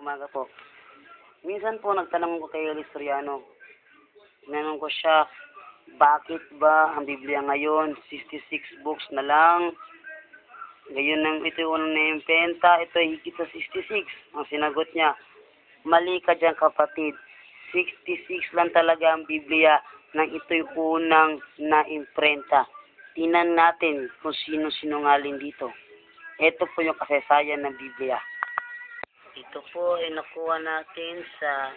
Umaga po. Minsan po nagtanong ko kay Listoriano. Tinanong ko siya, bakit ba ang Biblia ngayon, 66 books na lang? Ngayon nang ito yung unang naimpenta, ito ay higit sa 66. Ang sinagot niya, mali ka dyan kapatid. 66 lang talaga ang Biblia nang ito'y unang naimprenta. Tinan natin kung sino sinungaling dito. Ito po yung kasaysayan ng Biblia. Ito po ay nakuha natin sa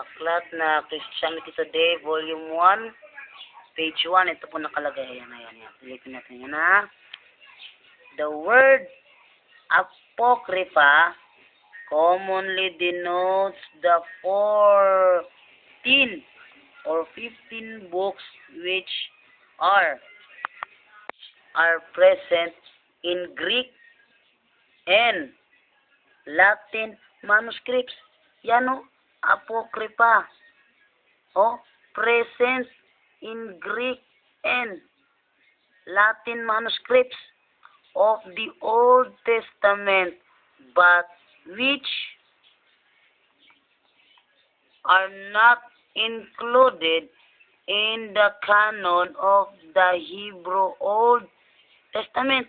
aklat na Christianity Today, Volume 1, page 1. Ito po nakalagay. Ayan, ayan, ayan. Ulitin natin yan, ha? The word Apocrypha commonly denotes the 14 or 15 books which are are present in Greek and Latin manuscripts. Yan o, Apocrypha. O, present in Greek and Latin manuscripts of the Old Testament, but which are not included in the canon of the Hebrew Old Testament.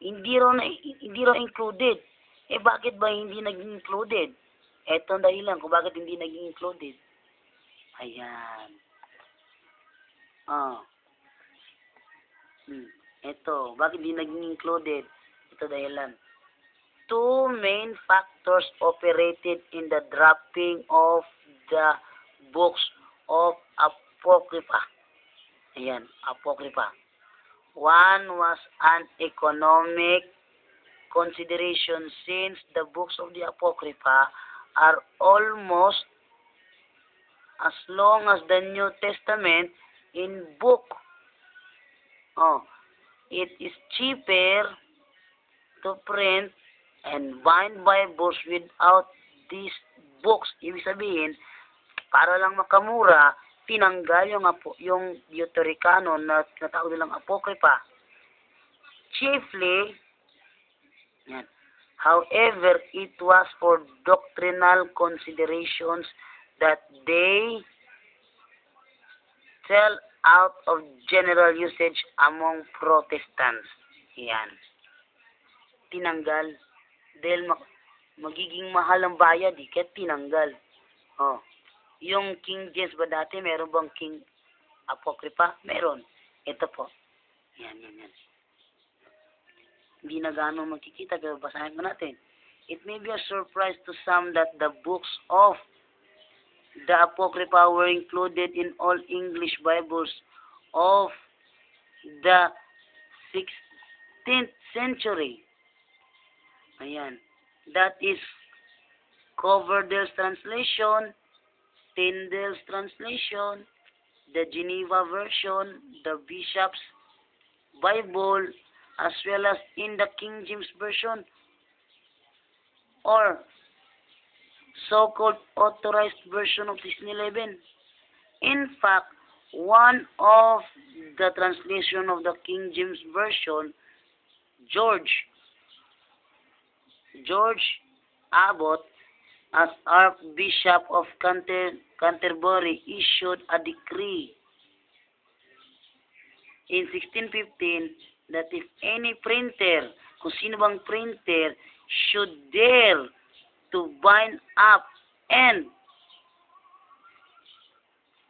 Hindi na, hindi raw included. Eh bakit ba hindi naging included? Ito ang dahilan kung bakit hindi naging included. Ayan. Ah. Hmm. Ito, bakit hindi naging included? Ito dahilan. Two main factors operated in the dropping of the books of Apocrypha. Ayan, Apocrypha. One was an economic consideration since the books of the Apocrypha are almost as long as the New Testament in book. Oh, it is cheaper to print and bind Bibles without these books. Ibig sabihin, para lang makamura, tinanggal yung, apo, yung Deutericano na tinatawag nilang Apocrypha. Chiefly, yan. However, it was for doctrinal considerations that they fell out of general usage among Protestants. Yan. Tinanggal. Dahil ma- magiging mahal ang bayad, eh, kaya tinanggal. Oh. Yung King James ba dati, meron bang King Apocrypha? Meron. Ito po. Yan, yan, yan. Hindi na gaano makikita, pero basahin ko natin. It may be a surprise to some that the books of the Apocrypha were included in all English Bibles of the 16th century. Ayan. That is Coverdale's translation, Tyndale's translation, the Geneva version, the Bishop's Bible, as well as in the King James Version, or so-called authorized version of 1611. In fact, one of the translation of the King James Version, George, George Abbot, as Archbishop of Canter Canterbury, issued a decree in 1615 that if any printer, kung sino bang printer, should dare to bind up and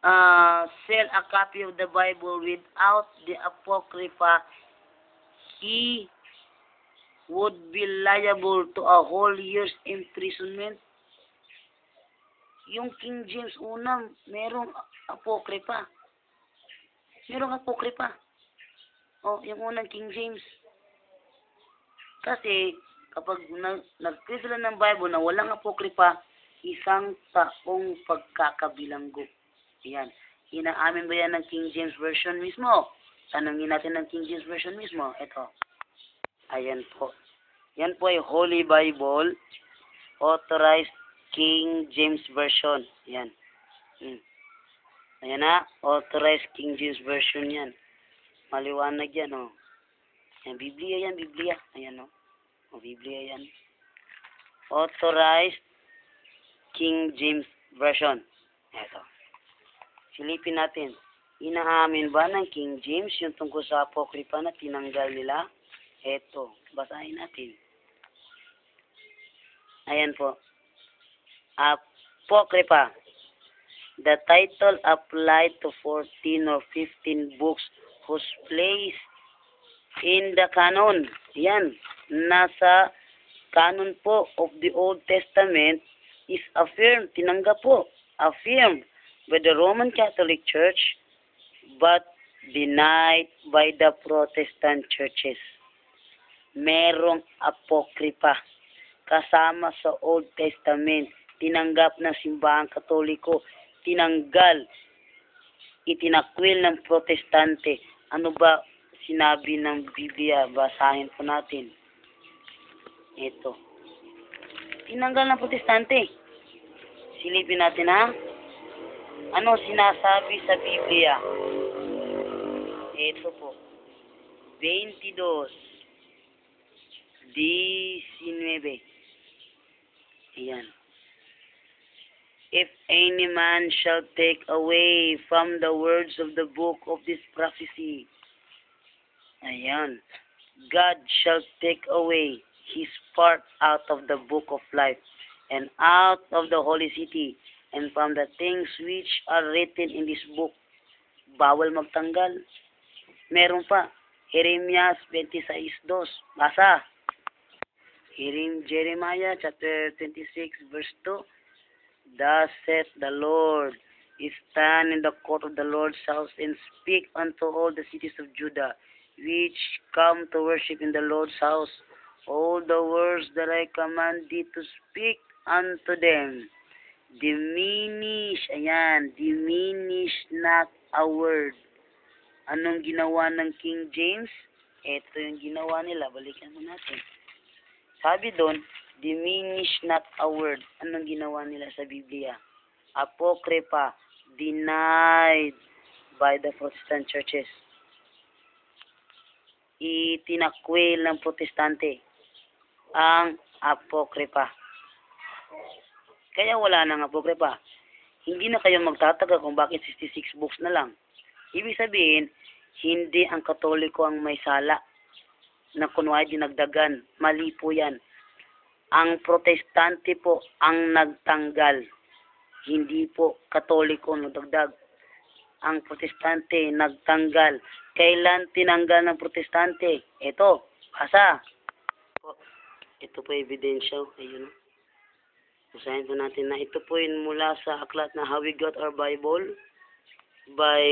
uh, sell a copy of the Bible without the Apocrypha, he would be liable to a whole year's imprisonment. Yung King James una, merong Apocrypha. Merong Apocrypha. Oh, yung unang King James. Kasi, kapag na, nag-print sila ng Bible na walang Apocrypha, isang taong pagkakabilanggo. Yan. Inaamin ba yan ng King James Version mismo? Tanungin natin ng King James Version mismo. Ito. Ayan po. Yan po ay Holy Bible, authorized King James Version. Yan. Hmm. Ayan na, authorized King James Version yan. Maliwanag yan, oh. Yan, Biblia yan, Biblia. Ayan, oh. O, Biblia yan. Authorized King James Version. Ito. Silipin natin. Inaamin ba ng King James yung tungkol sa apokripa na tinanggal nila? Ito. Basahin natin. Ayan po. Apokripa. The title applied to 14 or 15 books whose place in the canon. Yan. Nasa canon po of the Old Testament is affirmed, tinanggap po, affirmed by the Roman Catholic Church but denied by the Protestant churches. Merong apokripa kasama sa Old Testament, tinanggap ng simbahang katoliko, tinanggal, itinakwil ng protestante. Ano ba sinabi ng Biblia? Basahin po natin. Ito. Tinanggal ng protestante. Silipin natin ha. Ano sinasabi sa Biblia? Ito po. 22. 19. Ayan. If any man shall take away from the words of the book of this prophecy, ayan, God shall take away his part out of the book of life, and out of the holy city, and from the things which are written in this book. Bawal magtanggal. Meron pa. Jeremias 26.2. Basa. Jerem- Jeremiah chapter 26 verse 2. Thus saith the Lord, stand in the court of the Lord's house and speak unto all the cities of Judah, which come to worship in the Lord's house, all the words that I command thee to speak unto them. Diminish, ayan, diminish not a word. Anong ginawa ng King James? Ito yung ginawa nila. Balikan mo natin. Sabi doon, diminish not a word. Anong ginawa nila sa Biblia? Apokrypha, denied by the Protestant churches. Itinakwil ng protestante ang apokrypha. Kaya wala nang apokrypha. Hindi na kayo magtataka kung bakit 66 books na lang. Ibig sabihin, hindi ang katoliko ang may sala na kunwari dinagdagan. Mali po yan. Ang protestante po ang nagtanggal. Hindi po katoliko ang nagdagdag. Ang protestante nagtanggal. Kailan tinanggal ng protestante? Ito, basa. Po, ito po ebidensya. Ayun. Basahin po natin na ito po yun mula sa aklat na How We Got Our Bible by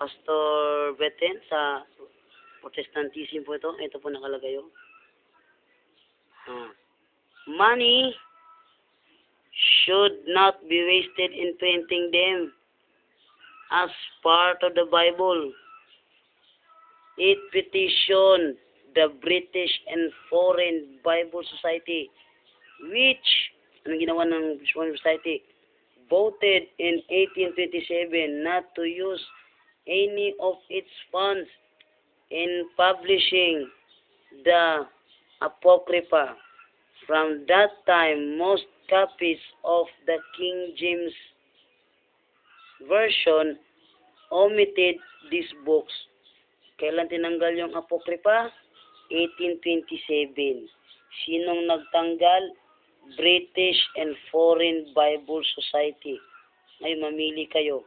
Pastor Beten sa Protestantism po ito. Ito po nakalagay oh. Ah. Money should not be wasted in printing them as part of the Bible. It petitioned the British and Foreign Bible Society which, anong ginawa ng Foreign Society? Voted in 1827 not to use any of its funds in publishing the Apocrypha. From that time, most copies of the King James Version omitted these books. Kailan tinanggal yung Apocrypha? 1827. Sinong nagtanggal? British and Foreign Bible Society. Ngayon, mamili kayo.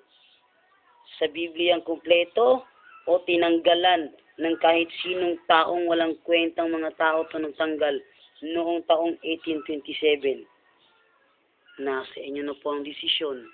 Sa Biblia ang kumpleto o tinanggalan ng kahit sinong taong walang kwentang mga tao ito nagtanggal noong taong 1827. Nasa inyo na po ang desisyon.